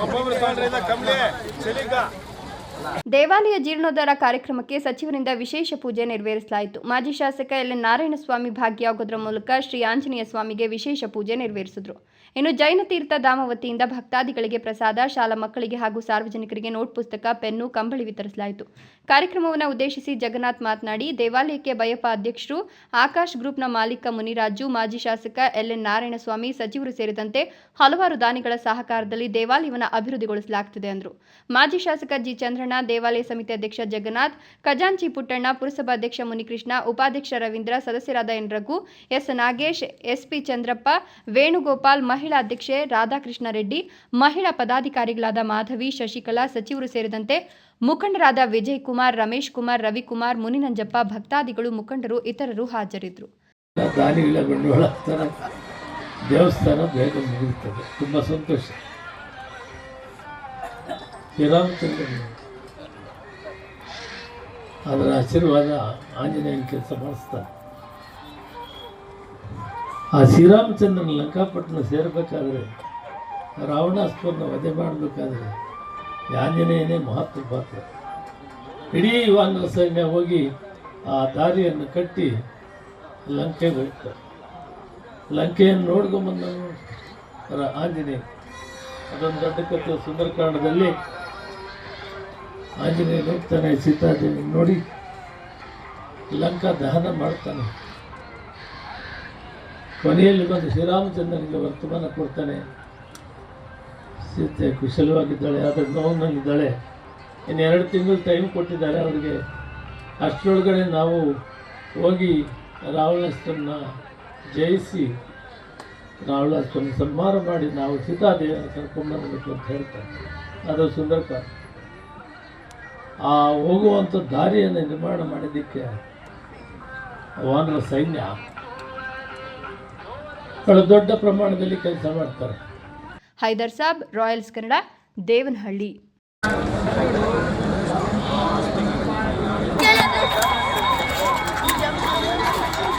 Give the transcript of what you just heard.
ಒಬ್ಬೊಬ್ರು ತಗೊಂಡ್ರೆ ಕಮ್ಲಿ ಚಲಿಕ ದೇವಾಲಯ ಜೀರ್ಣೋದ್ಧಾರ ಕಾರ್ಯಕ್ರಮಕ್ಕೆ ಸಚಿವರಿಂದ ವಿಶೇಷ ಪೂಜೆ ನೆರವೇರಿಸಲಾಯಿತು. ಮಾಜಿ ಶಾಸಕ ಎಲ್. ಎನ್. ನಾರಾಯಣಸ್ವಾಮಿ ಭಾಗಿಯಾಗೋದ್ರ ಮೂಲಕ ಶ್ರೀ ಆಂಜನೇಯ ಸ್ವಾಮಿಗೆ ವಿಶೇಷ ಪೂಜೆ ನೆರವೇರಿಸಿದ್ರು. ಇನ್ನು ಜೈನ ತೀರ್ಥ ಧಾಮ ವತಿಯಿಂದ ಭಕ್ತಾದಿಗಳಿಗೆ ಪ್ರಸಾದ, ಶಾಲಾ ಮಕ್ಕಳಿಗೆ ಹಾಗೂ ಸಾರ್ವಜನಿಕರಿಗೆ ನೋಟ್ ಪುಸ್ತಕ, ಪೆನ್ನು, ಕಂಬಳಿ ವಿತರಿಸಲಾಯಿತು. ಕಾರ್ಯಕ್ರಮವನ್ನು ಉದ್ದೇಶಿಸಿ ಜಗನ್ನಾಥ್ ಮಾತನಾಡಿ, ದೇವಾಲಯಕ್ಕೆ ಬಯಪ್ಪ ಅಧ್ಯಕ್ಷರು ಆಕಾಶ್ ಗ್ರೂಪ್ನ ಮಾಲೀಕ ಮುನಿರಾಜು, ಮಾಜಿ ಶಾಸಕ ಎಲ್. ಎನ್. ನಾರಾಯಣಸ್ವಾಮಿ, ಸಚಿವರು ಸೇರಿದಂತೆ ಹಲವಾರು ದಾನಿಗಳ ಸಹಕಾರದಲ್ಲಿ ದೇವಾಲಯವನ್ನು ಅಭಿವೃದ್ಧಿಗೊಳಿಸಲಾಗುತ್ತಿದೆ ಎಂದರು ಮಾಜಿ ಶಾಸಕ ಜಿ. ಚಂದ್ರಣ್ಣ ದೇವಾಲಯ ಸಮಿತಿ ಅಧ್ಯಕ್ಷ ಜಗನ್ನಾಥ್, ಖಜಾಂಚಿ ಪುಟ್ಟಣ್ಣ ಪುರಸಭಾಧ್ಯಕ್ಷ ಮುನಿಕೃಷ್ಣ, ಉಪಾಧ್ಯಕ್ಷ ರವೀಂದ್ರ, ಸದಸ್ಯರಾದ N Raghu, S Nagesh SP Chandrappa, Venugopal, ಮಹಿಳಾ ಅಧ್ಯಕ್ಷೆ ರಾಧಾಕೃಷ್ಣ ರೆಡ್ಡಿ ಮಹಿಳಾ ಪದಾಧಿಕಾರಿಗಳಾದ ಮಾಧವಿ, ಶಶಿಕಲಾ, ಸಚಿವರು ಸೇರಿದಂತೆ ಮುಖಂಡರಾದ ವಿಜಯ್ ಕುಮಾರ್ ರಮೇಶ್ ಕುಮಾರ್, ರವಿಕುಮಾರ್, ಮುನಿನಂಜಪ್ಪ, ಭಕ್ತಾದಿಗಳು, ಮುಖಂಡರು, ಇತರರು ಹಾಜರಿದ್ದರು. ದೇವಸ್ಥಾನ ಬೇಗ ಮುಗಿಯುತ್ತದೆ. ತುಂಬ ಸಂತೋಷ. ಅದರ ಆಶೀರ್ವಾದ ಆಂಜನೇಯನ ಕೆಲಸ ಮಾಡಿಸ್ತಾರೆ. ಆ ಶ್ರೀರಾಮಚಂದ್ರನ ಲಂಕಾಪಟ್ಟಣ ಸೇರಬೇಕಾದ್ರೆ ರಾವಣಾಸ್ತ್ರವನ್ನು ವಧೆ ಮಾಡಬೇಕಾದ್ರೆ ಆಂಜನೇಯನೇ ಮಹತ್ವ ಪಾತ್ರ. ಇಡೀ ವಾನರ ಸೈನ್ಯ ಹೋಗಿ ಆ ದಾರಿಯನ್ನು ಕಟ್ಟಿ ಲಂಕೆಗೆ ಹೋಗ್ತಾರೆ ಲಂಕೆಯನ್ನು ನೋಡ್ಕೊಂಬಂದನು ರ- ಆಂಜನೇಯ. ಅದೊಂದು ದೊಡ್ಡ ಕಥೆ. ಸುಂದರಕಾಂಡದಲ್ಲಿ ಆಂಜನೇಯ ಹೋಗ್ತಾನೆ ಸೀತಾದೇವಿ ನೋಡಿ. ಲಂಕಾ ದಹನ ಮಾಡ್ತಾನೆ. ಕೊನೆಯಲ್ಲಿ ಬಂದು ಶ್ರೀರಾಮಚಂದ್ರನಿಗೆ ವರ್ತಮಾನ ಕೊಡ್ತಾನೆ. ಸೀತೆ ಕುಶಲವಾಗಿದ್ದಾಳೆ, ಆದರೆ ನೋವಿನಲ್ಲಿದ್ದಾಳೆ ಇನ್ನು ಎರಡು ತಿಂಗಳು ಟೈಮ್ ಕೊಟ್ಟಿದ್ದಾರೆ ಅವರಿಗೆ. ಅಷ್ಟರೊಳಗಡೆ ನಾವು ಹೋಗಿ ರಾವಣಾಸ್ತ್ರನ ಜಯಿಸಿ ರಾವಣಾಸ್ತ್ರನ ಸಂಹಾರ ಮಾಡಿ ನಾವು ಸೀತಾದೇವಿಯನ್ನು ಕರ್ಕೊಂಡ್ಬರ್ಬೇಕು ಅಂತ ಹೇಳ್ತಾರೆ. ಅದು ಸುಂದರಕಾಂಡ ಆ ಹೋಗುವಂಥ ದಾರಿಯನ್ನು ನಿರ್ಮಾಣ ಮಾಡಿದ್ದಕ್ಕೆ ವಾನರ ಸೈನ್ಯ ಬಹಳ ದೊಡ್ಡ ಪ್ರಮಾಣದಲ್ಲಿ ಕೆಲಸ ಮಾಡ್ತಾರೆ. ಹೈದರ್ ಸಾಬ್, ರಾಯಲ್ಸ್ ಕನ್ನಡ, ದೇವನಹಳ್ಳಿ.